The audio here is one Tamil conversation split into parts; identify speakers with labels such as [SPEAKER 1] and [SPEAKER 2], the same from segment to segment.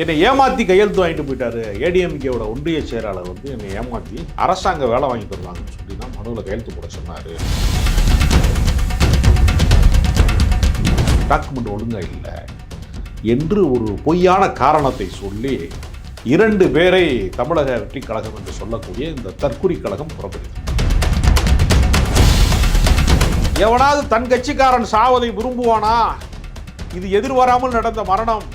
[SPEAKER 1] என்னை ஏமாத்தி கையெழுத்து வாங்கிட்டு போயிட்டாரு. ஏடிஎம்கேவோட ஒன்றிய செயலாளர் வந்து என்னை ஏமாத்தி அரசாங்க வேலை வாங்கி தருவாங்கன்னு சொல்லி தான் மனுவில் கையெழுத்து போட சொன்னார். டாக்குமெண்ட் ஒழுங்காக இல்லை. என்று ஒரு பொய்யான காரணத்தை சொல்லி இரண்டு பேரை தமிழக வெற்றி கழகம் என்று சொல்லக்கூடிய இந்த தற்குறி கழகம் புறப்படுகிறது எவனாவது தன் கட்சிக்காரன் சாவதை விரும்புவானா? இது எதிர்வராமல் நடந்த மரணம்.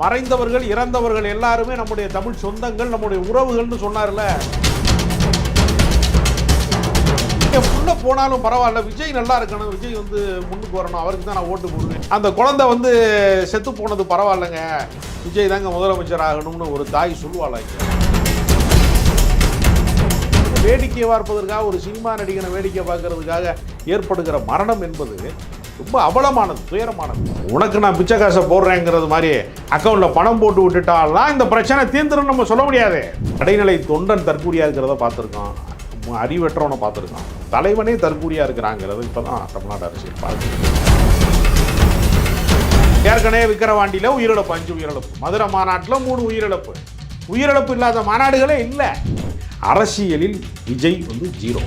[SPEAKER 1] மறைந்தவர்கள் இறந்தவர்கள் எல்லாருமே நம்முடைய தமிழ் சொந்தங்கள் நம்முடைய உறவுகள்னு சொன்னார்ல. நீங்க போனாலும் பரவாயில்ல விஜய் நல்லா இருக்கணும். விஜய் வந்து முன்னுக்கு வரணும். அவருக்கு தான் நான் ஓட்டு போடுவேன். அந்த குழந்தை வந்து செத்து போனது பரவாயில்லைங்க. விஜய் தாங்க முதலமைச்சர் ஆகணும்னு ஒரு தாய் சொல்லுவாள் வேடிக்கையை பார்ப்பதற்காக ஒரு சினிமா நடிகனை வேடிக்கை பார்க்கறதுக்காக ஏற்படுகிற மரணம் என்பது ரொம்ப அவலமானது துயரமானது. உனக்கு நான் பிச்சை காசை போடுறேங்கிறது மாதிரி அக்கௌண்ட்ல பணம் போட்டு விட்டுட்டாலாம் இந்த பிரச்சனை தீர்ந்துடும் நம்ம சொல்ல முடியாது. கடைநிலை தொண்டன் தற்கூரியா இருக்கிறத பார்த்துருக்கோம் அறிவற்றவனை பார்த்துருக்கோம் தலைவனே தற்கூரியா இருக்கிறாங்கிறது இப்பதான் தமிழ்நாடு அரசியல் பார்த்து ஏற்கனவே விக்கிரவாண்டியில் உயிரிழப்பு அஞ்சு உயிரிழப்பு. மதுரை மாநாட்டில் மூணு உயிரிழப்பு. உயிரிழப்பு இல்லாத மாநாடுகளே இல்லை. அரசியலில் விஜய் வந்து ஜீரோ.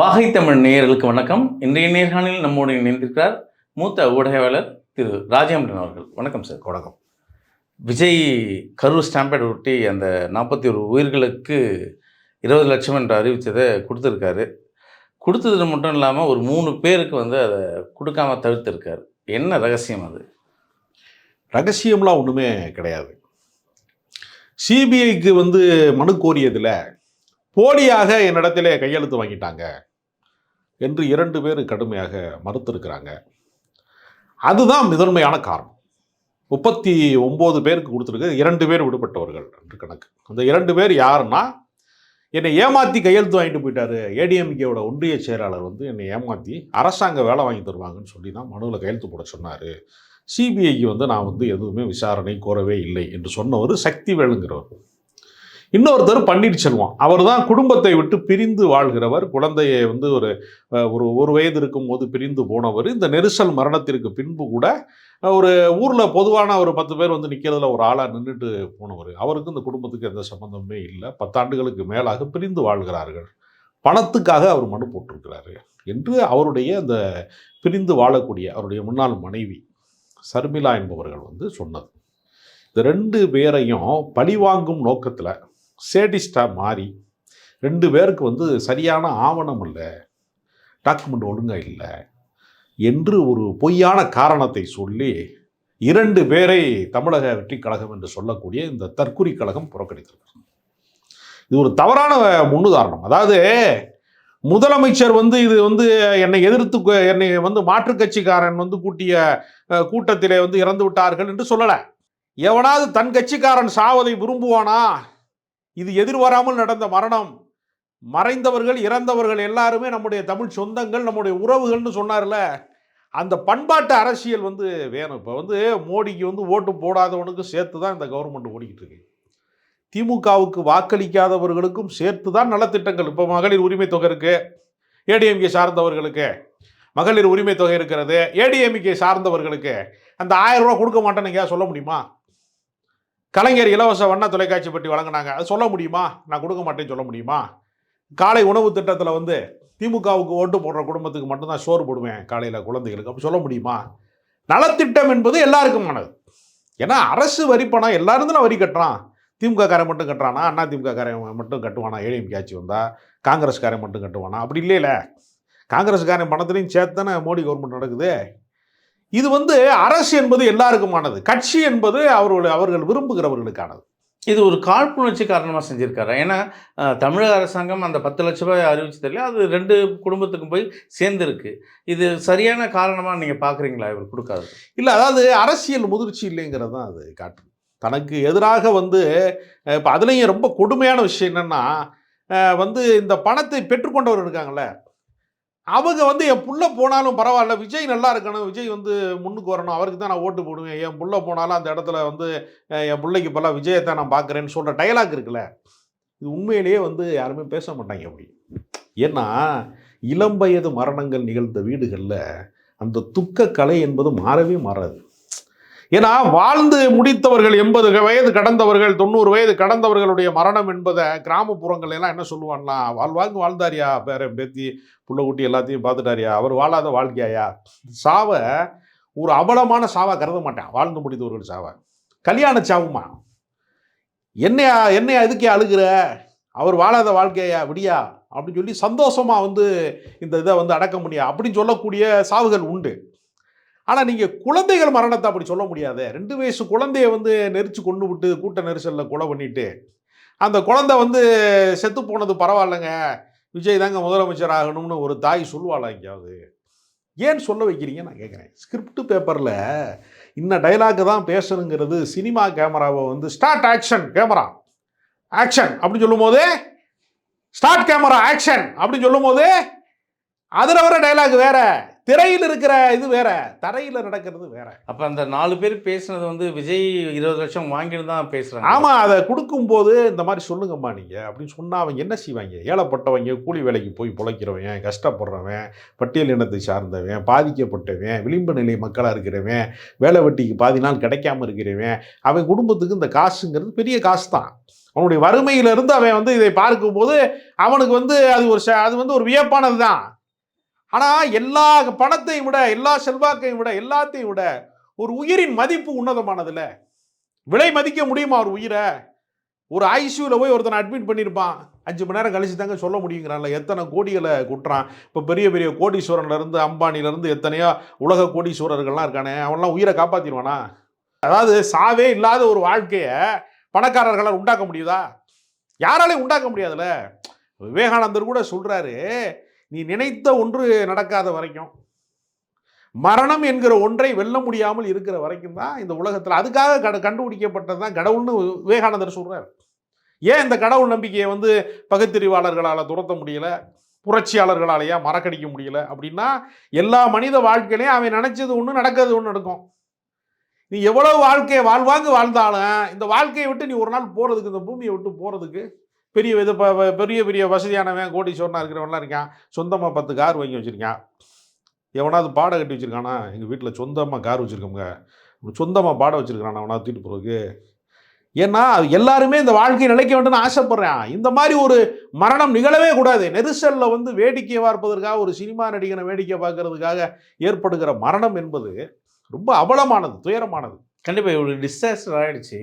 [SPEAKER 2] வாகை தமிழ் நேயர்களுக்கு வணக்கம். இன்றைய நேர்காணலில் நம்மோடு இணைந்திருக்கிறார் மூத்த ஊடகவியலாளர் திரு ராஜேந்திரன் அவர்கள். வணக்கம் சார்.
[SPEAKER 1] வணக்கம்.
[SPEAKER 2] விஜய் கரூர் ஸ்டாம்பேட் ஒட்டி அந்த நாற்பத்தி ஒரு உயிர்களுக்கு இருபது லட்சம் என்று அறிவித்ததை கொடுத்துருக்காரு. கொடுத்தது மட்டும் இல்லாமல் ஒரு மூணு பேருக்கு வந்து அதை கொடுக்காம தவிர்த்திருக்காரு. என்ன ரகசியம் அது?
[SPEAKER 1] ரகசியம்லாம் ஒன்றுமே கிடையாது. சிபிஐக்கு வந்து மனு கோரியதில் போலியாக என்னிடத்திலே கையெழுத்து வாங்கிட்டாங்க. என்று இரண்டு பேர் கடுமையாக மறுத்திருக்கிறாங்க. அதுதான் முதன்மையான காரணம். முப்பத்தி ஒம்பது பேருக்கு கொடுத்துருக்கு இரண்டு பேர் விடுபட்டவர்கள் என்று கணக்கு. அந்த இரண்டு பேர் யாருன்னா என்னை ஏமாற்றி கையெழுத்து வாங்கிட்டு போயிட்டாரு. ஏடிஎம்கேவோட ஒன்றிய செயலாளர் வந்து என்னை ஏமாற்றி அரசாங்க வேலை வாங்கி தருவாங்கன்னு சொல்லி தான் மனுவில் கையெழுத்து போட சொன்னார். சிபிஐக்கு வந்து நான் வந்து எதுவுமே விசாரணை கோரவே இல்லை என்று சொன்னவர் சக்தி வேலுங்கிறவர் இன்னொருத்தர் பன்னீர்செல்வம் அவர் தான் குடும்பத்தை விட்டு பிரிந்து வாழ்கிறவர். குழந்தையை வந்து ஒரு ஒரு ஒரு வயது இருக்கும்போது பிரிந்து போனவர். இந்த நெரிசல் மரணத்திற்கு பின்பு கூட ஒரு ஊரில் பொதுவான ஒரு பத்து பேர் வந்து நிற்கிறதுல ஒரு ஆளாக நின்றுட்டு போனவர். அவருக்கு இந்த குடும்பத்துக்கு எந்த சம்மந்தமே இல்லை. பத்தாண்டுகளுக்கு மேலாக பிரிந்து வாழ்கிறார்கள். பணத்துக்காக அவர் மனு போட்டிருக்கிறாரு. என்று அவருடைய அந்த பிரிந்து வாழக்கூடிய அவருடைய முன்னாள் மனைவி சர்மிளா என்பவர்கள் வந்து சொன்னது. இந்த ரெண்டு பேரையும் பழிவாங்கும் நோக்கத்தில் சேடிஸ்டாக மாறி ரெண்டு பேருக்கு வந்து சரியான ஆவணம் இல்லை டாக்குமெண்ட் ஒழுங்காக இல்லை என்று ஒரு பொய்யான காரணத்தை சொல்லி இரண்டு பேரை தமிழக வெற்றி கழகம் என்று சொல்லக்கூடிய இந்த தற்குறி கழகம் புறக்கணித்திருக்கிறது. இது ஒரு தவறான முன்னுதாரணம். அதாவது முதலமைச்சர் வந்து இது வந்து என்னை எதிர்த்து என்னை வந்து மாற்றுக் கட்சிக்காரன் வந்து கூட்டிய கூட்டத்திலே வந்து இறந்து விட்டார்கள் என்று சொல்லலை. எவனாவது தன் கட்சிக்காரன் சாவதை விரும்புவானா? இது எதிர்வராமல் நடந்த மரணம். மறைந்தவர்கள் இறந்தவர்கள் எல்லாருமே நம்முடைய தமிழ் சொந்தங்கள் நம்முடைய உறவுகள்னு சொன்னார்ல. அந்த பண்பாட்டு அரசியல் வந்து வேணும். இப்போ வந்து மோடிக்கு வந்து ஓட்டு போடாதவனுக்கு சேர்த்து தான் இந்த கவர்மெண்ட் ஓடிக்கிட்டு இருக்கு. திமுகவுக்கு வாக்களிக்காதவர்களுக்கும் சேர்த்து தான் நலத்திட்டங்கள். இப்போ மகளிர் உரிமை தொகை இருக்குது ஏடிஎம்கே சார்ந்தவர்களுக்கு மகளிர் உரிமை தொகை இருக்கிறது. ஏடிஎம்கே சார்ந்தவர்களுக்கு அந்த ஆயிரம் ரூபா கொடுக்க மாட்டேன்னு சொல்ல முடியுமா? கலைஞர் இலவச வண்ண தொலைக்காட்சி பற்றி வழங்கினாங்க. அது சொல்ல முடியுமா? நான் கொடுக்க மாட்டேன்னு சொல்ல முடியுமா? காலை உணவு திட்டத்தில் வந்து திமுகவுக்கு ஓட்டு போடுற குடும்பத்துக்கு மட்டும்தான் சோறு போடுவேன் காலையில் குழந்தைகளுக்கு. அப்படி சொல்ல முடியுமா? நலத்திட்டம் என்பது எல்லாருக்குமானது ஏன்னா அரசு வரி பணம் எல்லாரும் தானே வரி கட்டுறான். திமுக காரன் மட்டும் கட்டுறானா? அண்ணா திமுக காரன் மட்டும் கட்டுவானா? ஏடிஎம்கே ஆட்சி வந்தால் காங்கிரஸ்காரன் மட்டும் கட்டுவானா? அப்படி இல்லையில. காங்கிரஸ்காரன் பணத்திலையும் சேர்த்து தானே மோடி கவர்மெண்ட் நடக்குது. இது வந்து அரசு என்பது எல்லாருக்குமானது. கட்சி என்பது அவர்கள் அவர்கள் விரும்புகிறவர்களுக்கானது.
[SPEAKER 2] இது ஒரு காழ்ப்புணர்ச்சி காரணமாக செஞ்சுருக்காரு. ஏன்னா தமிழக அரசாங்கம் அந்த பத்து லட்ச ரூபாய் அறிவிச்சதில்ல அது ரெண்டு குடும்பத்துக்கும் போய் சேர்ந்துருக்கு. இது சரியான காரணமாக நீங்கள் பார்க்குறீங்களா இவர் கொடுக்காது
[SPEAKER 1] இல்லை அதாவது அரசியல் முதிர்ச்சி இல்லைங்கிறது தான் அது காட்டுது தனக்கு எதிராக வந்து இப்போ அதுலேயும் ரொம்ப கொடுமையான விஷயம் என்னென்னா வந்து இந்த பணத்தை பெற்றுக்கொண்டவர் இருக்காங்கல்ல அவங்க வந்து என் புள்ள போனாலும் பரவாயில்ல விஜய் நல்லா இருக்கணும் விஜய் வந்து முன்னுக்கு வரணும் அவருக்கு தான் நான் ஓட்டு போடுவேன் என் புள்ள போனாலும் அந்த இடத்துல வந்து என் பிள்ளைக்கு பல விஜயை தான் நான் பார்க்குறேன்னு சொல்கிற டயலாக் இருக்குல்ல இது உண்மையிலேயே வந்து யாருமே பேச மாட்டாங்க அப்படி. ஏன்னா இளம் வயது மரணங்கள் நிகழ்ந்த வீடுகளில் அந்த துக்க கலை என்பது மாறவே மாறாது. ஏன்னா வாழ்ந்து முடித்தவர்கள் எண்பது வயது கடந்தவர்கள் தொண்ணூறு வயது கடந்தவர்களுடைய மரணம் என்பதை கிராமப்புறங்கள் எல்லாம் என்ன சொல்லுவான்னா வாழ்வாங்க வாழ்ந்தாரியா பேர பேத்தி புள்ள குட்டி எல்லாத்தையும் பார்த்துட்டாரியா அவர் வாழாத வாழ்க்கையாயா? சாவை ஒரு அவலமான சாவா கருத மாட்டேன். வாழ்ந்து முடித்தவர்கள் சாவை. கல்யாண சாவுமா? என்னையா என்னையா எதுக்கே அழுகிற? அவர் வாழாத வாழ்க்கையா விடியா? அப்படின்னு சொல்லி சந்தோஷமாக வந்து இந்த இதை வந்து அடக்க முடியா அப்படின்னு சொல்லக்கூடிய சாவுகள் உண்டு. ஆனால் நீங்கள் குழந்தைகள் மரணத்தை அப்படி சொல்ல முடியாது. ரெண்டு வயசு குழந்தைய வந்து நெரிச்சு கொண்டு விட்டு கூட்ட நெரிசலில் கொலை பண்ணிட்டு அந்த குழந்தை வந்து செத்து போனது பரவாயில்லைங்க. விஜய் தாங்க முதலமைச்சர் ஆகணும்னு ஒரு தாய் சொல்லுவாளா எங்கேயாவது? ஏன் சொல்ல வைக்கிறீங்க நான் கேட்குறேன். ஸ்கிரிப்ட் பேப்பரில் இன்ன டைலாக்கு தான் பேசணுங்கிறது சினிமா கேமராவை வந்து ஸ்டார்ட் ஆக்ஷன் கேமரா ஆக்ஷன் அப்படின்னு சொல்லும்போது ஸ்டார்ட் கேமரா ஆக்ஷன் அப்படின்னு சொல்லும்போது அதில் வர டைலாக் வேறு. திரையில் இருக்கிற இது வேற தரையில் நடக்கிறது வேற.
[SPEAKER 2] அப்ப அந்த நாலு பேர் பேசுனது வந்து விஜய் இருபது லட்சம் வாங்கிட்டு தான் பேசுறாங்க.
[SPEAKER 1] ஆமாம் அதை கொடுக்கும்போது இந்த மாதிரி சொல்லுங்கம்மா நீங்கள் அப்படின்னு சொன்னால் அவங்க என்ன செய்வாங்க? ஏழப்பட்டவங்க கூலி வேலைக்கு போய் பிழைக்கிறவன் கஷ்டப்படுறவன் பட்டியல் இனத்தை சார்ந்தவன் பாதிக்கப்பட்டவன் விளிம்பு நிலை மக்களாக இருக்கிறவன் வேலை வெட்டிக்கு பாதி நாள் கிடைக்காம இருக்கிறவன் அவன் குடும்பத்துக்கு இந்த காசுங்கிறது பெரிய காசு தான் அவனுடைய வறுமையிலிருந்து அவன் வந்து இதை பார்க்கும்போது அவனுக்கு வந்து அது ஒரு ச- அது வந்து ஒரு வியப்பானது தான் ஆனால் எல்லா பணத்தையும் விட எல்லா செல்வாக்கையும் விட எல்லாத்தையும் விட ஒரு உயிரின் மதிப்பு உன்னதமானதுல. விலை மதிக்க முடியுமா ஒரு உயிரை? ஒரு ஐசியூவில் போய் ஒருத்தனை அட்மிட் பண்ணியிருப்பான் அஞ்சு மணி நேரம் கழிச்சு தாங்க சொல்ல முடியுங்கிறான்ல. எத்தனை கோடிகளை குட்டுறான். இப்போ பெரிய பெரிய கோடீஸ்வரன்லேருந்து அம்பானிலேருந்து எத்தனையோ உலக கோடீஸ்வரர்கள்லாம் இருக்கானே அவன்லாம் உயிரை காப்பாற்றிடுவானா அதாவது சாவே இல்லாத ஒரு வாழ்க்கையை பணக்காரர்களால் உண்டாக்க முடியுதா? யாராலையும் உண்டாக்க முடியாதுல்ல விவேகானந்தர் கூட சொல்கிறாரு நீ நினைத்த ஒன்று நடக்காத வரைக்கும். மரணம் என்கிற ஒன்றை வெல்ல முடியாமல் இருக்கிற வரைக்கும் தான் இந்த உலகத்தில் அதுக்காக கட கண்டுபிடிக்கப்பட்டது தான் கடவுள்னு விவேகானந்தர் சொல்கிறார் ஏன் இந்த கடவுள் நம்பிக்கையை வந்து பகுத்தறிவாளர்களால் துரத்த முடியல புரட்சியாளர்களாலேயா மறக்கடிக்க முடியல அப்படின்னா எல்லா மனித வாழ்க்கையிலையும் அவன் நினைச்சது ஒன்று நடக்கிறது ஒன்று நடக்கும். நீ எவ்வளோ வாழ்க்கையை வாழ்வாங்க வாழ்ந்தாலும் இந்த வாழ்க்கையை விட்டு நீ ஒரு நாள் போகிறதுக்கு இந்த பூமியை விட்டு போகிறதுக்கு பெரிய இது பெரிய பெரிய வசதியானவன் கோடீஸ்வரனாக இருக்கிறவன்லாம் இருக்கான். சொந்தமாக பத்து கார் வாங்கி வச்சுருக்கான். எவனாவது பாடை கட்டி வச்சுருக்கானா? எங்கள் வீட்டில் சொந்தமாக கார் வச்சுருக்கோங்க சொந்தமாக பாடை வச்சுருக்கானா அவனா தூக்கிட்டு போகிறதுக்கு ஏன்னா எல்லாருமே இந்த வாழ்க்கை நிலைக்க வேண்டும்னு ஆசைப்பட்றேன். இந்த மாதிரி ஒரு மரணம் நிகழவே கூடாது. நெரிசலில் வந்து வேடிக்கை பார்ப்பதற்காக ஒரு சினிமா நடிகனை வேடிக்கை பார்க்கறதுக்காக ஏற்படுகிற மரணம் என்பது ரொம்ப அவலமானது துயரமானது.
[SPEAKER 2] கண்டிப்பாக ஒரு டிசாஸ்டர் ஆகிடுச்சு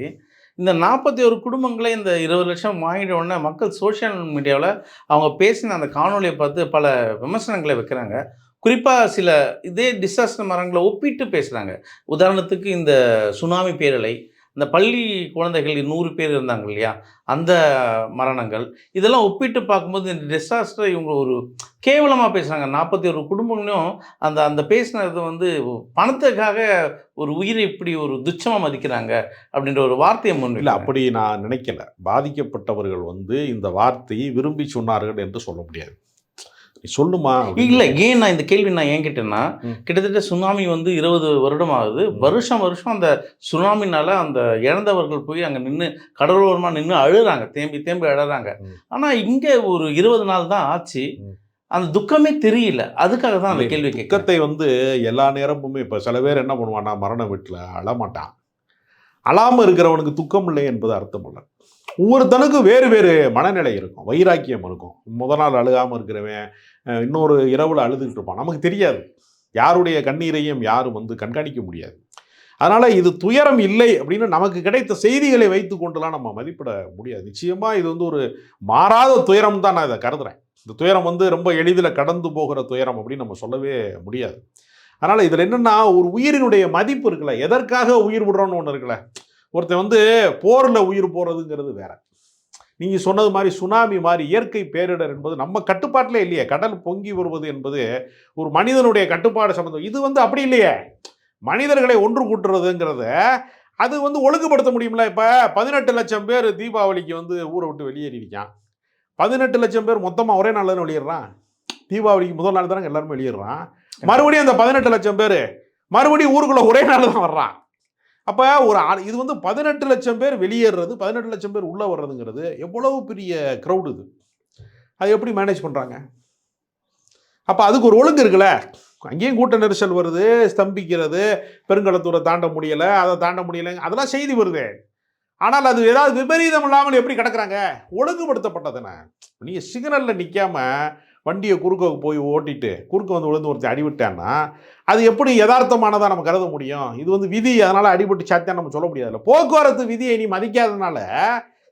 [SPEAKER 2] இந்த நாற்பத்தி ஒரு குடும்பங்களே இந்த இருபது லட்சம் வாங்கிட்ட உடனே மக்கள் சோஷியல் மீடியாவில் அவங்க பேசின அந்த காணொலியை பார்த்து பல விமர்சனங்களை வைக்கிறாங்க. குறிப்பாக சில இதே டிசாஸ்டர் மரங்களை ஒப்பிட்டு பேசுகிறாங்க உதாரணத்துக்கு இந்த சுனாமி பேரலை இந்த பள்ளி குழந்தைகள் நூறு பேர் இருந்தாங்க இல்லையா? அந்த மரணங்கள் இதெல்லாம் ஒப்பிட்டு பார்க்கும்போது இந்த டிசாஸ்டர் இவங்க ஒரு கேவலமாக பேசுகிறாங்க நாற்பத்தி ஒரு குடும்பங்களும் அந்த அந்த பேசினது வந்து பணத்துக்காக ஒரு உயிரை இப்படி ஒரு துச்சமாக மதிக்கிறாங்க அப்படின்ற ஒரு வார்த்தையை முன்
[SPEAKER 1] இல்லை அப்படி நான் நினைக்கல. பாதிக்கப்பட்டவர்கள் வந்து இந்த வார்த்தையை விரும்பி சொன்னார்கள் என்று சொல்ல முடியாது. சொல்லுமா.
[SPEAKER 2] இல்லை ஏன் நான் இந்த கேள்வி நான் ஏன் கேட்டேன்னா. கிட்டத்தட்ட சுனாமி வந்து இருபது வருடம் ஆகுது வருஷம் வருஷம் அந்த சுனாமினால அந்த இறந்தவர்கள் போய் அங்கே நின்று கடலோரமாக நின்று அழுறாங்க. தேம்பி தேம்பி அழுறாங்க.
[SPEAKER 1] ம்.
[SPEAKER 2] ஆனால் இங்கே ஒரு இருபது நாள் தான் ஆச்சு. அந்த துக்கமே தெரியல. அதுக்காக தான் அந்த கேள்வி
[SPEAKER 1] துக்கத்தை வந்து எல்லா நேரமுமே இப்போ சில பேர் என்ன பண்ணுவான்னா மரண வீட்டில் அழமாட்டான் அழாமல் இருக்கிறவனுக்கு துக்கம் இல்லை என்பது அர்த்தம் இல்லை ஒவ்வொருத்தனுக்கும் வேறு வேறு மனநிலை இருக்கும். வைராக்கியம் இருக்கும். முத நாள் அழுகாமல் இருக்கிறவன் இன்னொரு இரவில் அழுதுகிட்டு இருப்பான். நமக்கு தெரியாது. யாருடைய கண்ணீரையும் யாரும் வந்து கண்காணிக்க முடியாது. அதனால் இது துயரம் இல்லை அப்படின்னு நமக்கு கிடைத்த செய்திகளை வைத்து கொண்டுலாம் நம்ம மதிப்பிட முடியாது. நிச்சயமாக இது வந்து ஒரு மாறாத துயரம் தான் நான் இதை கருதுகிறேன் இந்த துயரம் வந்து ரொம்ப எளிதில் கடந்து போகிற துயரம் அப்படின்னு நம்ம சொல்லவே முடியாது. அதனால் இதில் என்னென்னா ஒரு உயிரினுடைய மதிப்பு இருக்குல்ல. எதற்காக உயிர் விடுறோன்னு ஒன்று இருக்குல்ல. ஒருத்தன் வந்து போரில் உயிர் போகிறதுங்கிறது வேற. நீங்கள் சொன்னது மாதிரி சுனாமி மாதிரி இயற்கை பேரிடர் என்பது நம்ம கட்டுப்பாட்டிலே இல்லையே. கடல் பொங்கி வருவது என்பது ஒரு மனிதனுடைய கட்டுப்பாடு சம்மந்தம் இது வந்து அப்படி இல்லையே. மனிதர்களை ஒன்று கூட்டுறதுங்கிறத அது வந்து ஒழுங்குபடுத்த முடியும்ல. இப்போ பதினெட்டு லட்சம் பேர் தீபாவளிக்கு வந்து ஊரை விட்டு வெளியேறியிருக்கான். பதினெட்டு லட்சம் பேர் மொத்தமாக ஒரே நாளில் வெளியிடுறான் தீபாவளிக்கு முதல் நாள் தானே எல்லாருமே வெளியிடுறான் மறுபடியும் அந்த பதினெட்டு லட்சம் பேர் மறுபடியும் ஊருக்குள்ளே ஒரே நாள் தான் வர்றான். அப்போ ஒரு இது வந்து பதினெட்டு லட்சம் பேர் வெளியேறது பதினெட்டு லட்சம் பேர் உள்ளே வர்றதுங்கிறது எவ்வளவு பெரிய க்ரௌடு இது? அது எப்படி மேனேஜ் பண்ணுறாங்க அப்போ அதுக்கு ஒரு ஒழுங்கு இருக்குல்ல? அங்கேயும் கூட்ட நெரிசல் வருது ஸ்தம்பிக்கிறது பெருங்கலத்தூரை தாண்ட முடியலை அதை தாண்ட முடியலை அதெல்லாம் செய்தி வருது. ஆனால் அது ஏதாவது விபரீதம் இல்லாமல் எப்படி கிடக்குறாங்க? ஒழுங்குபடுத்தப்பட்டதுன்னு நீங்கள் சிக்னலில் நிற்காம வண்டியை குறுக்க போய் ஓட்டிட்டு குறுக்க வந்து விழுந்து ஒருத்தன் அடிவிட்டான்னா அது எப்படி யதார்த்தமானதாக நம்ம கருத முடியும்? இது வந்து விதி அதனால் அடிபட்டு சாத்தியம் நம்ம சொல்ல முடியாதுல்ல போக்குவரத்து விதியை நீ மதிக்காதனால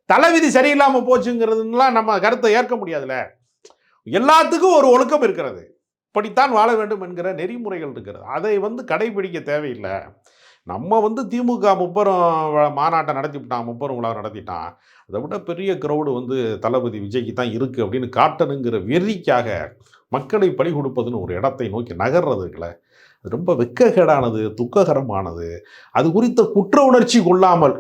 [SPEAKER 1] தலைவிதி சரியில்லாமல் போச்சுங்கிறதுலாம் நம்ம கருத்தை ஏற்க முடியாதுல்ல எல்லாத்துக்கும் ஒரு ஒழுக்கம் இருக்கிறது. இப்படித்தான் வாழ வேண்டும் என்கிற நெறிமுறைகள் இருக்கிறது. அதை வந்து கடைபிடிக்க தேவையில்லை. நம்ம வந்து திமுக முப்பரும் மாநாட்டை நடத்திவிட்டான் முப்பரும் உலகம் நடத்திட்டான். அதை விட பெரிய கிரௌடு வந்து தளபதி விஜய்க்கு தான் இருக்குது அப்படின்னு காட்டணுங்கிற வெறிக்காக மக்களை பலி கொடுப்பதுன்னு ஒரு இடத்தை நோக்கி நகர்றது இருக்குல்ல. அது ரொம்ப வெக்ககேடானது துக்ககரமானது. அது குறித்த குற்ற உணர்ச்சி கொள்ளாமல்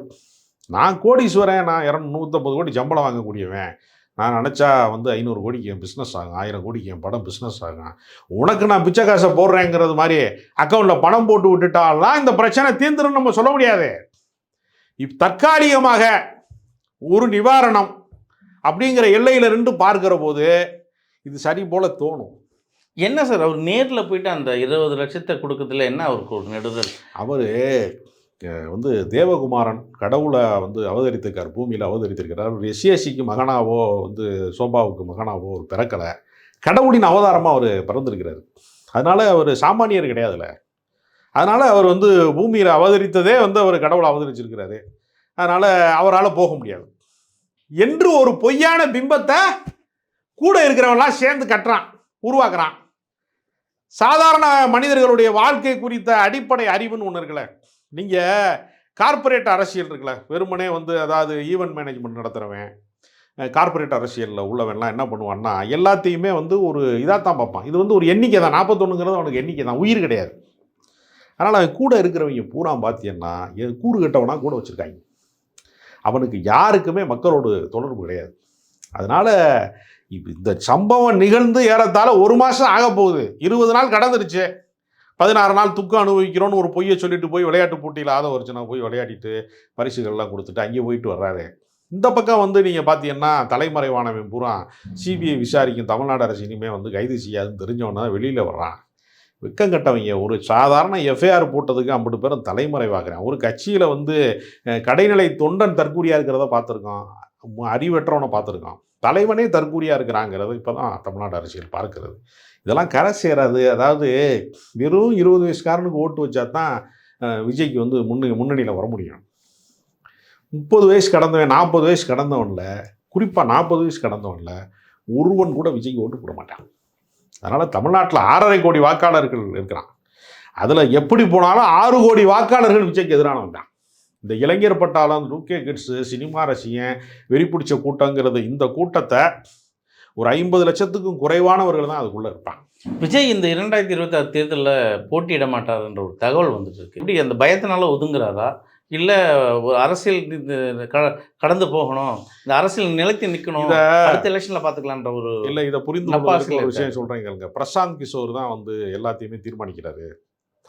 [SPEAKER 1] நான் கோடீஸ்வரன் நான் இரநூ நூற்றம்பது கோடி சம்பளம் வாங்கக்கூடியவன் நான் நினச்சா வந்து ஐநூறு கோடிக்கு என் பிஸ்னஸ் ஆகும் ஆயிரம் கோடிக்கு என் படம் பிஸ்னஸ் ஆகும். உனக்கு நான் பிச்சை காசை போடுறேங்கிறது மாதிரி அக்கௌண்ட்டில் பணம் போட்டு விட்டுட்டாலாம் இந்த பிரச்சனை தீர்ந்துரும் நம்ம சொல்ல முடியாது. இப் தற்காலிகமாக ஒரு நிவாரணம் அப்படிங்கிற எல்லையில் நின்று பார்க்கிற போது இது சரி போல தோணும்.
[SPEAKER 2] என்ன சார் அவர் நேரில் போயிட்டு அந்த இருபது லட்சத்தை கொடுக்கறதுல என்ன அவருக்கு ஒரு நெடுதல்?
[SPEAKER 1] அவர் வந்து தேவகுமாரன் கடவுளை வந்து அவதரித்திருக்கார் பூமியில் அவதரித்திருக்கிறார். ஒரு எஸ்சிஎஸ்சிக்கு மகனாவோ வந்து சோபாவுக்கு மகனாவோ ஒரு பிறக்கலை. கடவுளின் அவதாரமாக அவர் பிறந்திருக்கிறார். அதனால் அவர் சாமானியர் கிடையாதுல்ல அதனால் அவர் வந்து பூமியில் அவதரித்ததே வந்து அவர் கடவுளை அவதரிச்சிருக்கிறாரு. அதனால் அவரால் போக முடியாது. என்று ஒரு பொய்யான பிம்பத்தை கூட இருக்கிறவன்லாம் சேர்ந்து கட்டுறான் உருவாக்குறான். சாதாரண மனிதர்களுடைய வாழ்க்கை குறித்த அடிப்படை அறிவுன்னு ஒன்று இருக்கல நீங்கள் கார்ப்பரேட் அரசியல் இருக்குல்ல வெறுமனே வந்து அதாவது ஈவெண்ட் மேனேஜ்மெண்ட் நடத்துகிறவன் கார்ப்பரேட் அரசியலில் உள்ளவன்லாம் என்ன பண்ணுவான்னா எல்லாத்தையுமே வந்து ஒரு இதாக தான் பார்ப்பான். இது வந்து ஒரு எண்ணிக்கை தான் நாற்பத்தொன்னுங்கிறது அவனுக்கு எண்ணிக்கை தான் உயிர் கிடையாது. அதனால் அவன் கூட இருக்கிறவங்க பூரா பார்த்தீங்கன்னா கூறு கட்டவனா கூட வச்சுருக்காங்க. அவனுக்கு யாருக்குமே மக்களோடு தொடர்பு கிடையாது. அதனால் இப்போ இந்த சம்பவம் நிகழ்ந்து ஏறத்தாழ ஒரு மாதம் ஆக போகுது இருபது நாள் கடந்துருச்சு. பதினாறு நாள் துக்கம் அனுபவிக்கிறோன்னு ஒரு பொய்யை சொல்லிட்டு போய் விளையாட்டு போட்டியில் ஆத வருச்சுனா போய் விளையாடிட்டு பரிசுகள்லாம் கொடுத்துட்டு அங்கே போயிட்டு வர்றாரு. இந்த பக்கம் வந்து நீங்கள் பார்த்தீங்கன்னா தலைமறைவானவன் பூரா சிபிஐ விசாரிக்கும் தமிழ்நாடு அரசு இனிமேல் வந்து கைது செய்யாதுன்னு தெரிஞ்சவனா வெளியில் வர்றான். வெக்கம் கட்டவங்க. ஒரு சாதாரண எஃப்ஐஆர் போட்டதுக்கு ஐம்பது பேரும் தலைமறைவாகிறேன் ஒரு கட்சியில் வந்து கடைநிலை தொண்டன் தற்கூரியாக இருக்கிறத பார்த்துருக்கோம். அறிவற்றவனை பார்த்துருக்கோம். தலைவனே தற்கூரியாக இருக்கிறாங்கிறது இப்போ தான் தமிழ்நாடு அரசியல் பார்க்கிறது. இதெல்லாம் கரை சேராது. அதாவது வெறும் இருபது வயசுக்காரனுக்கு ஓட்டு வச்சா தான் விஜய்க்கு வந்து முன்னு முன்னணியில் வர முடியும். முப்பது வயசு கடந்தவன் நாற்பது வயசு கடந்தவனில் குறிப்பாக நாற்பது வயசு கடந்தவனில் ஒருவன் கூட விஜய்க்கு ஓட்டு போட மாட்டான். அதனால் தமிழ்நாட்டில் ஆறரை கோடி வாக்காளர்கள் இருக்கிறான். அதில் எப்படி போனாலும் ஆறு கோடி வாக்காளர்கள் விஜய்க்கு எதிரானவன் தான். இந்த இளைஞர் பட்டாளம் ரூகே கிட்ஸு சினிமா ரசிகன் வெறி பிடிச்ச கூட்டங்கிறது இந்த கூட்டத்தை ஒரு ஐம்பது லட்சத்துக்கும் குறைவானவர்கள் தான் அதுக்குள்ளே இருப்பாங்க.
[SPEAKER 2] விஜய் இந்த இரண்டாயிரத்தி இருபத்தி ஆறு தேர்தலில் போட்டியிட மாட்டாருன்ற ஒரு தகவல் வந்துட்டு இருக்கு இப்படி அந்த பயத்தினால ஒதுங்குறாரா? இல்லை அரசியல் இந்த க- கடந்து போகணும் இந்த அரசியல் நிலைத்து நிற்கணும் அடுத்த எலெக்ஷனில் பார்த்துக்கலான்ற ஒரு
[SPEAKER 1] இல்லை இதை புரிந்து ஒரு. விஷயம் சொல்கிறேன் கேளுங்க. பிரசாந்த் கிஷோர் தான் வந்து எல்லாத்தையுமே தீர்மானிக்கிறாரு.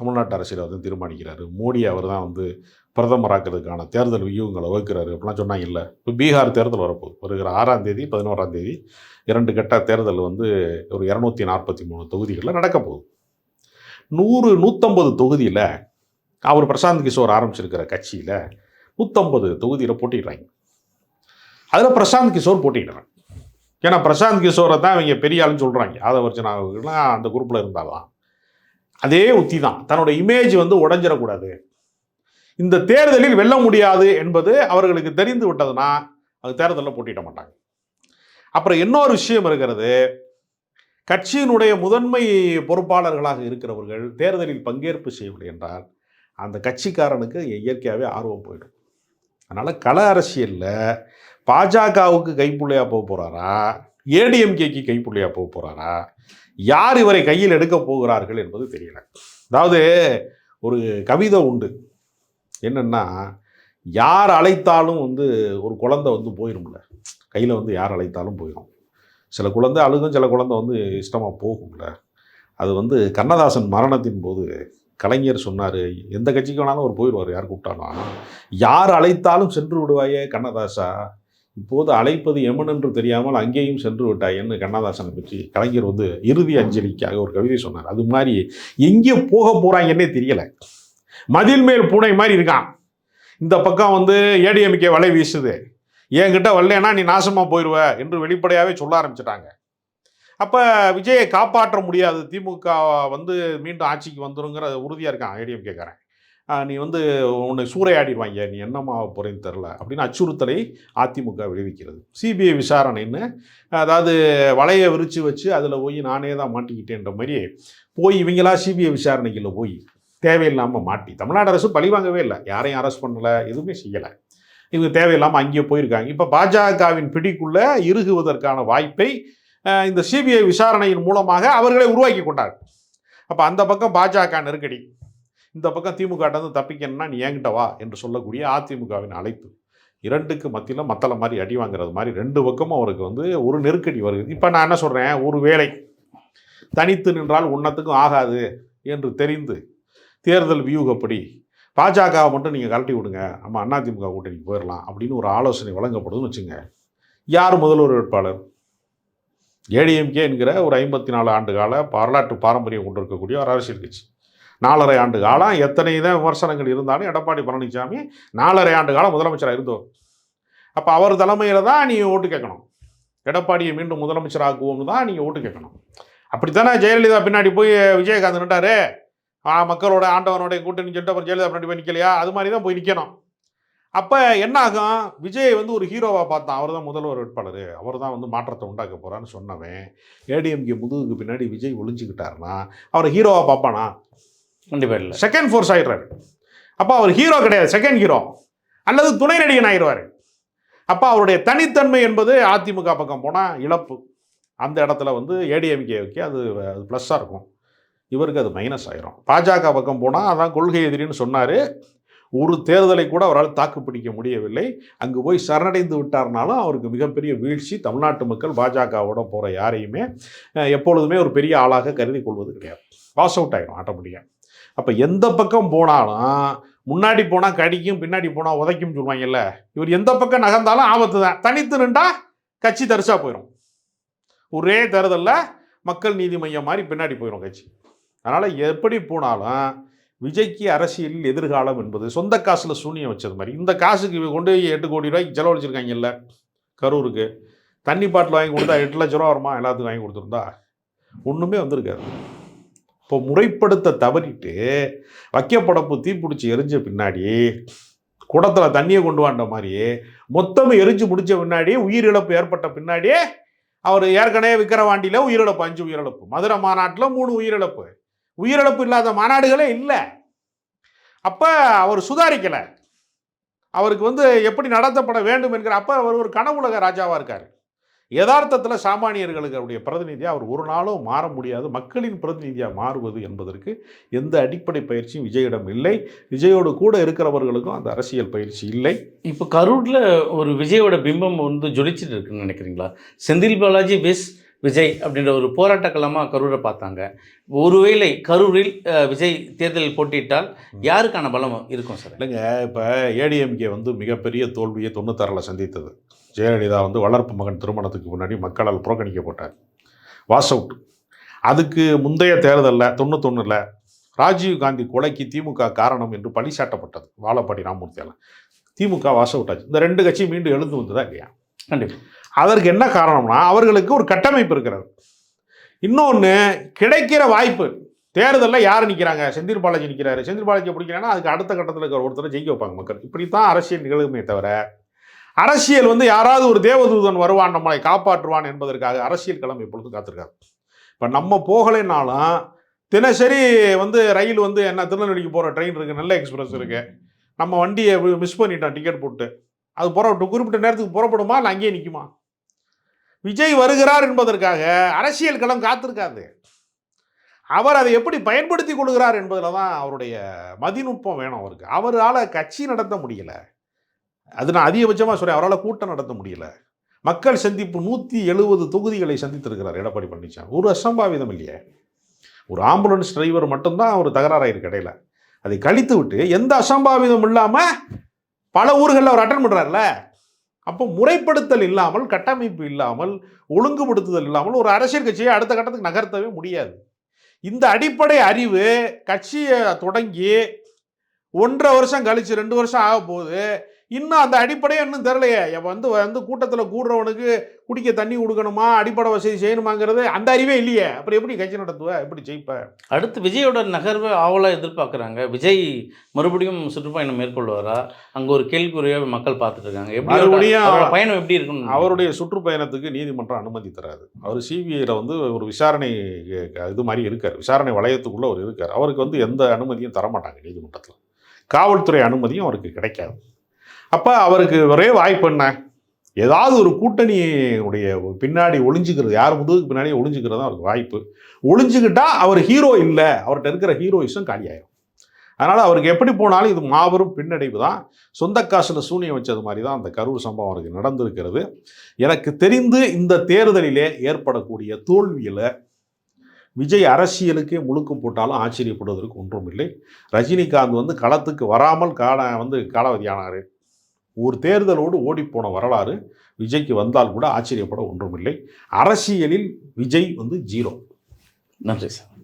[SPEAKER 1] தமிழ்நாட்டு அரசியலை வந்து தீர்மானிக்கிறாரு. மோடி அவர் தான் வந்து பிரதமராக்கிறதுக்கான தேர்தல் வியூகங்களை வகுக்கிறாரு. அப்படிலாம் சொன்னாங்க இல்லை. இப்போ பீகார் தேர்தல் வரப்போகுது. வருகிற ஆறாம் தேதி பதினோராம் தேதி இரண்டு கட்ட தேர்தல் வந்து ஒரு இரநூத்தி நாற்பத்தி மூணு தொகுதிகளில் நடக்க போகுது. நூறு நூற்றம்பது தொகுதியில் அவர் பிரசாந்த் கிஷோர் ஆரம்பிச்சிருக்கிற கட்சியில் நூற்றம்பது தொகுதியில் போட்டிடுறாங்க அதில் பிரசாந்த் கிஷோர் போட்டிடுறாங்க ஏன்னா பிரசாந்த் கிஷோரை தான் இவங்க பெரிய ஆளுன்னு சொல்கிறாங்க ஆதவர்ஜனாவுக்குலாம் அந்த குரூப்பில் இருந்தாலாம். அதே உத்தி தான் தன்னோட இமேஜ் வந்து உடஞ்சிடக்கூடாது. இந்த தேர்தலில் வெல்ல முடியாது என்பது அவர்களுக்கு தெரிந்து விட்டதுன்னா அது தேர்தலில் போட்டிட மாட்டாங்க. அப்புறம் இன்னொரு விஷயம் இருக்கிறது. கட்சியினுடைய முதன்மை பொறுப்பாளர்களாக இருக்கிறவர்கள் தேர்தலில் பங்கேற்பு செய்யவில்லை என்றால் அந்த கட்சிக்காரனுக்கு இயற்கையாகவே ஆர்வம் போயிடும். அதனால் கள அரசியலில் பாஜகவுக்கு கைப்புள்ளையாக போக போகிறாரா ஏடிஎம்கேக்கு கைப்புள்ளையாக போக போகிறாரா யார் இவரை கையில் எடுக்க போகிறார்கள் என்பது தெரியல. அதாவது ஒரு கவிதை உண்டு. என்னென்னா யார் அழைத்தாலும் வந்து ஒரு குழந்தை வந்து போயிரும்ல. கையில் வந்து யார் அழைத்தாலும் போயிடும் சில குழந்தை அழுகும் சில குழந்தை வந்து இஷ்டமாக போகும்ல. அது வந்து கண்ணதாசன் மரணத்தின் போது கலைஞர் சொன்னார் எந்த கட்சிக்கு வேணாலும் அவர் போயிடுவார் யார் கூப்பிட்டாலும். யார் அழைத்தாலும் சென்று விடுவாயே கண்ணதாசா. இப்போது அழைப்பது எமன் என்று தெரியாமல் அங்கேயும் சென்று விட்டாயன்னு கண்ணதாசனை பற்றி கலைஞர் வந்து இறுதி அஞ்சலிக்காக ஒரு கவிதை சொன்னார். அது மாதிரி எங்கே போக போகிறாங்கன்னே தெரியலை. மதில் மேல் பூனை மாதிரி இருக்கான். இந்த பக்கம் வந்து ஏடிஎம்கே வலை வீசுது. என்கிட்ட வரலன்னா நீ நாசமாக போயிடுவ என்று வெளிப்படையாகவே சொல்ல ஆரம்பிச்சிட்டாங்க. அப்போ விஜயை காப்பாற்ற முடியாது. திமுக வந்து மீண்டும் ஆட்சிக்கு வந்துருங்கிற உறுதியாக இருக்கான் ஏடிஎம்கேக்காரன் நீ வந்து உன்னை சூறையாடிடுவாங்க நீ என்னமா போகிறேன்னு தெரில அப்படின்னு அச்சுறுத்தலை அதிமுக விளைவிக்கிறது சிபிஐ விசாரணைன்னு அதாவது வலையை விரித்து வச்சு அதில் போய் நானே தான் மாட்டிக்கிட்டேன்ற மாதிரி போய் இவங்களா சிபிஐ விசாரணைக்குள்ளே போய் தேவையில்லாமல் மாட்டி. தமிழ்நாடு அரசு பழி வாங்கவே இல்லை. யாரையும் அரெஸ்ட் பண்ணலை எதுவுமே செய்யலை. இவங்க தேவையில்லாமல் அங்கேயே போயிருக்காங்க. இப்போ பாஜகவின் பிடிக்குள்ளே இறுகுவதற்கான வாய்ப்பை இந்த சிபிஐ விசாரணையின் மூலமாக அவர்களே உருவாக்கி கொண்டார். அப்போ அந்த பக்கம் பாஜக நெருக்கடி. இந்த பக்கம் திமுக வந்து தப்பிக்கணும்னா நீ என்கிட்ட வா என்று சொல்லக்கூடிய அதிமுகவின் அழைப்பு. இரண்டுக்கு மத்தியில் மத்தள மாதிரி அடி வாங்குறது மாதிரி ரெண்டு பக்கமும் அவருக்கு வந்து ஒரு நெருக்கடி வருது. இப்போ நான் என்ன சொல்கிறேன் ஒரு வேளை தனித்து நின்றால் உன்னத்துக்கும் ஆகாது என்று தெரிந்து தேர்தல் வியூகப்படி பாஜகவை மட்டும் நீங்கள் கழட்டி விடுங்க. நம்ம அதிமுக கூட்டணிக்கு போயிடலாம் அப்படின்னு ஒரு ஆலோசனை வழங்கப்படுதுன்னு வச்சுங்க. யார் முதல்வர் வேட்பாளர்? ஏடிஎம்கே என்கிற ஒரு ஐம்பத்தி நாலு ஆண்டு கால வரலாற்று பாரம்பரியம் கொண்டிருக்கக்கூடிய ஒரு அரசியல் கட்சி. நாலரை ஆண்டு காலம் எத்தனை தான் விமர்சனங்கள் இருந்தாலும் எடப்பாடி பழனிசாமி நாலரை ஆண்டு காலம் முதலமைச்சராக இருந்தோம். அப்போ அவர் தலைமையில் தான் நீங்கள் ஓட்டு கேட்கணும். எடப்பாடியை மீண்டும் முதலமைச்சராக்குவோம்னு தான் நீங்கள் ஓட்டு கேட்கணும். அப்படித்தானே ஜெயலலிதா பின்னாடி போய் விஜயகாந்த் நின்றாரு மக்களோட ஆண்டவனுடைய கூட்டணி சொல்லிட்டு அப்புறம் ஜெயலலிதா பின்னாடி போய் நிற்கலையா அது மாதிரி தான் போய் நிற்கணும் அப்போ என்ன ஆகும்? விஜய் வந்து ஒரு ஹீரோவாக பார்த்தான். அவர் தான் முதல்வர் வேட்பாளர். அவர் தான் வந்து மாற்றத்தை உண்டாக்க போகிறான்னு சொன்னவன். ஏடிஎம்கே முதுகுக்கு பின்னாடி விஜய் ஒளிஞ்சுக்கிட்டாருன்னா அவரை ஹீரோவாக பார்ப்பானா?
[SPEAKER 2] கண்டிப்பாக இல்லை.
[SPEAKER 1] செகண்ட் ஃபோர்ஸ் ஆயிடுறாரு. அப்போ அவர் ஹீரோ கிடையாது. செகண்ட் ஹீரோ அல்லது துணை நடிகன் ஆயிடுவார். அப்போ அவருடைய தனித்தன்மை என்பது அதிமுக பக்கம் போனால் இழப்பு. அந்த இடத்துல வந்து ஏடிஎம்கேவுக்கு அது அது ப்ளஸ்ஸாக இருக்கும். இவருக்கு அது மைனஸ் ஆயிரும். பாஜக பக்கம் போனால் அதான் கொள்கை எதிரின்னு சொன்னார். ஒரு தேர்தலை கூட அவரால் தாக்கு பிடிக்க முடியவில்லை. அங்கு போய் சரணடைந்து விட்டார்னாலும் அவருக்கு மிகப்பெரிய வீழ்ச்சி தமிழ்நாட்டு மக்கள் பாஜகவோட போகிற யாரையுமே எப்பொழுதுமே ஒரு பெரிய ஆளாக கருதி கொள்வது கிடையாது. பாஸ் அவுட் ஆகிடும் ஆட்டோமேட்டிக்காக அப்போ எந்த பக்கம் போனாலும் முன்னாடி போனால் கடிக்கும் பின்னாடி போனால் உதைக்கும் சொல்லுவாங்கல்ல இவர் எந்த பக்கம் நகர்ந்தாலும் ஆபத்து தான். தனித்து நின்றா கட்சி தரிசா போயிடும் ஒரே தேர்தலில் மக்கள் நீதி மையம் மாதிரி பின்னாடி போயிடும் கட்சி. அதனால் எப்படி போனாலும் விஜய்க்கு அரசியலில் எதிர்காலம் என்பது சொந்த காசில் சூனியம் வச்சது மாதிரி. இந்த காசுக்கு இவங்க கொண்டு போய் எட்டு கோடி ரூபாய்க்கு செலவழிச்சிருக்காங்கல்ல கரூருக்கு. தண்ணி பாட்டில் வாங்கி கொடுத்தா எட்டு லட்ச ரூபா வருமா? எல்லாத்துக்கும் வாங்கி கொடுத்துருந்தா? ஒன்றுமே வந்திருக்காது. இப்போ முறைப்படுத்த தவறிட்டு வைக்கப்படப்பு தீப்பிடிச்சி எரிஞ்ச பின்னாடி குடத்தில் தண்ணியை கொண்டு வாண்ட மாதிரி மொத்தம் எரிஞ்சு முடித்த பின்னாடி உயிரிழப்பு ஏற்பட்ட பின்னாடியே அவர் ஏற்கனவே விற்கிற வாண்டியில் உயிரிழப்பு அஞ்சு உயிரிழப்பு. மதுரை மாநாட்டில் மூணு உயிரிழப்பு. உயிரிழப்பு இல்லாத மாநாடுகளே இல்லை. அப்போ அவர் சுதாரிக்கலை. அவருக்கு வந்து எப்படி நடத்தப்பட வேண்டும் என்கிற அப்போ அவர் ஒரு கனவுலக ராஜாவாக இருக்கார். யதார்த்தத்தில் சாமானியர்களுக்கு அவருடைய பிரதிநிதியாக அவர் ஒரு நாளும் மாற முடியாது. மக்களின் பிரதிநிதியாக மாறுவது என்பதற்கு எந்த அடிப்படை பயிற்சியும் விஜயிடம் இல்லை. விஜயோடு கூட இருக்கிறவர்களுக்கும் அந்த அரசியல் பயிற்சி இல்லை.
[SPEAKER 2] இப்போ கரூரில் ஒரு விஜயோட பிம்பம் வந்து ஜொலிச்சிட்டு இருக்குன்னு நினைக்கிறீங்களா? செந்தில் பாலாஜி விஸ் விஜய் அப்படின்ற ஒரு போராட்ட களமாக கரூரை பார்த்தாங்க. ஒருவேளை கரூரில் விஜய் தேர்தலில் போட்டியிட்டால் யாருக்கான பலம் இருக்கும் சார்?
[SPEAKER 1] இல்லைங்க இப்போ ஏடிஎம்கே வந்து மிகப்பெரிய தோல்வியை தொண்ணூத்தாறில் சந்தித்தது. ஜெயலலிதா வந்து வளர்ப்பு மகன் திருமணத்துக்கு முன்னாடி மக்களால் புறக்கணிக்கப்பட்டார். வாஸ் அவுட் அதுக்கு முந்தைய தேர்தலில் தொண்ணூத்தொன்னில் ராஜீவ் காந்தி கொலைக்கு திமுக காரணம் என்று பழி சாட்டப்பட்டது வாழப்பாடி ராமமூர்த்தியால். திமுக வாஸ் அவுட் ஆச்சு. இந்த ரெண்டு கட்சியும் மீண்டும் எழுந்து வந்ததா இல்லையா?
[SPEAKER 2] கண்டிப்பாக
[SPEAKER 1] அதற்கு என்ன காரணம்னா அவர்களுக்கு ஒரு கட்டமைப்பு இருக்கிறது. இன்னொன்று கிடைக்கிற வாய்ப்பு. தேர்தலில் யார் நிற்கிறாங்க செந்தில் பாலாஜி நிற்கிறாரு செந்தில் பாலாஜி பிடிக்கிறாங்கன்னா அதுக்கு அடுத்த கட்டத்தில் இருக்கிற ஒருத்தரை ஜெயிக்க வைப்பாங்க மக்கள். இப்படித்தான் அரசியல் நிகழுமே தவிர அரசியல் வந்து யாராவது ஒரு தேவதூதன் வருவான் நம்மளை காப்பாற்றுவான் என்பதற்காக அரசியல் களம் எப்பொழுதும் காத்திருக்காரு இப்போ நம்ம போகலைனாலும் தினசரி வந்து ரயில் வந்து என்ன திருநெல்வேலிக்கு போகிற ட்ரெயின் இருக்குது நல்ல எக்ஸ்பிரஸ் இருக்குது நம்ம வண்டியை மிஸ் பண்ணிட்டோம் டிக்கெட் போட்டு. அது புற குறிப்பிட்ட நேரத்துக்கு புறப்படுமா? இல்லை அங்கேயே நிற்குமா விஜய் வருகிறார் என்பதற்காக அரசியல் களம் காத்திருக்காது. அவர் அதை எப்படி பயன்படுத்தி கொள்கிறார் என்பதில் தான் அவருடைய மதிநுட்பம் வேணும் அவருக்கு. அவரால் கட்சி நடத்த முடியல. அது நான் அதிகபட்சமாக சொல்கிறேன் அவரால் கூட்டம் நடத்த முடியல. மக்கள் சந்திப்பு நூற்றி எழுபது தொகுதிகளை சந்தித்திருக்கிறார் எடப்பாடி பழனிசாமி. ஒரு அசம்பாவிதம் இல்லையே. ஒரு ஆம்புலன்ஸ் டிரைவர் மட்டும்தான் ஒரு தகராறாயிருக்கு இடையில. அதை கழித்து விட்டு எந்த அசம்பாவிதம் இல்லாமல் பல ஊர்களில் அவர் அட்டன் பண்ணுறாருல அப்போ முறைப்படுத்தல் இல்லாமல் கட்டமைப்பு இல்லாமல் ஒழுங்குபடுத்துதல் இல்லாமல் ஒரு அரசியல் கட்சியை அடுத்த கட்டத்துக்கு நகர்த்தவே முடியாது. இந்த அடிப்படை அறிவு கட்சியை தொடங்கி ஒன்றரை வருஷம் கழித்து ரெண்டு வருஷம் ஆக போகுது இன்னும் அந்த அடிப்படையே இன்னும் தெரிலையே. வந்து வந்து கூட்டத்தில் கூடுறவனுக்கு குடிக்க தண்ணி கொடுக்கணுமா அடிப்படை வசதி செய்யணுமாங்கிறது அந்த அறிவே இல்லையே. அப்புறம் எப்படி கட்சி நடத்துவ? எப்படி ஜெயிப்ப?
[SPEAKER 2] அடுத்து விஜயோட நகர்வை ஆவலாக எதிர்பார்க்குறாங்க. விஜய் மறுபடியும் சுற்றுப்பயணம் மேற்கொள்வாரா? அங்கே ஒரு கேள்விக்குறியாக மக்கள் பார்த்துட்டு இருக்காங்க. எப்படி பயணம் எப்படி இருக்கும்
[SPEAKER 1] அவருடைய சுற்றுப்பயணத்துக்கு நீதிமன்றம் அனுமதி தராது. அவர் சிபிஐயில் வந்து ஒரு விசாரணை இது மாதிரி இருக்கார். விசாரணை வளையத்துக்குள்ளே அவர் இருக்கார். அவருக்கு வந்து எந்த அனுமதியும் தரமாட்டாங்க நீதிமன்றத்தில். காவல்துறை அனுமதியும் அவருக்கு கிடைக்காது. அப்போ அவருக்கு ஒரே வாய்ப்பு என்ன? ஏதாவது ஒரு கூட்டணியுடைய பின்னாடி ஒளிஞ்சுக்கிறது யார் முதுகுக்கு பின்னாடி ஒளிஞ்சுக்கிறது தான் அவருக்கு வாய்ப்பு. ஒளிஞ்சுக்கிட்டா அவர் ஹீரோ இல்லை அவர்கிட்ட இருக்கிற ஹீரோயிஸும் காலியாயிரும். அதனால் அவருக்கு எப்படி போனாலும் இது மாபெரும் பின்னடைவு தான். சொந்த காசில் சூனியம் வச்சது மாதிரி தான் அந்த கரூர் சம்பவம் அவருக்கு நடந்திருக்கிறது. எனக்கு தெரிந்து இந்த தேர்தலிலே ஏற்படக்கூடிய தோல்வியில் விஜய் அரசியலுக்கே முழுக்கம் போட்டாலும் ஆச்சரியப்படுவதற்கு ஒன்றும் இல்லை ரஜினிகாந்த் வந்து களத்துக்கு வராமல் கால வந்து காலாவதியானார். ஒரு தேர்தலோடு ஓடிப்போன வரலாறு விஜய்க்கு வந்தால் கூட ஆச்சரியப்பட ஒன்றுமில்லை. அரசியலில் விஜய் வந்து ஜீரோ.
[SPEAKER 2] நன்றி சார்.